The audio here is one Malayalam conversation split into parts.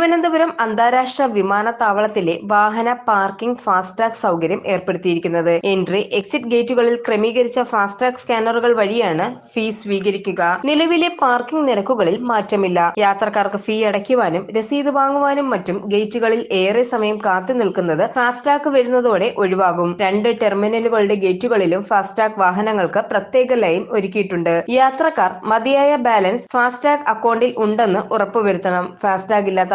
തിരുവനന്തപുരം അന്താരാഷ്ട്ര വിമാനത്താവളത്തിലെ വാഹന പാർക്കിംഗ് ഫാസ്ടാഗ് സൗകര്യം ഏർപ്പെടുത്തിയിരിക്കുന്നത്. എൻട്രി എക്സിറ്റ് ഗേറ്റുകളിൽ ക്രമീകരിച്ച ഫാസ്ടാഗ് സ്കാനറുകൾ വഴിയാണ് ഫീസ് സ്വീകരിക്കുക. നിലവിലെ പാർക്കിംഗ് നിരക്കുകളിൽ മാറ്റമില്ല. യാത്രക്കാർക്ക് ഫീ അടയ്ക്കുവാനും രസീത് വാങ്ങുവാനും മറ്റും ഗേറ്റുകളിൽ ഏറെ സമയം കാത്തു നിൽക്കുന്നത് ഫാസ്ടാഗ് വരുന്നതോടെ ഒഴിവാകും. രണ്ട് ടെർമിനലുകളുടെ ഗേറ്റുകളിലും ഫാസ്ടാഗ് വാഹനങ്ങൾക്ക് പ്രത്യേക ലൈൻ ഒരുക്കിയിട്ടുണ്ട്. യാത്രക്കാർ മതിയായ ബാലൻസ് ഫാസ്ടാഗ് അക്കൗണ്ടിൽ ഉണ്ടെന്ന് ഉറപ്പുവരുത്തണം. ഫാസ്ടാഗ് ഇല്ലാത്ത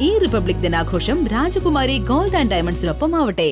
ഈ റിപ്പബ്ലിക് ദിനാഘോഷം രാജകുമാരി ഗോൾഡ് ആൻഡ് ഡയമണ്ട്സിനൊപ്പം ആവട്ടെ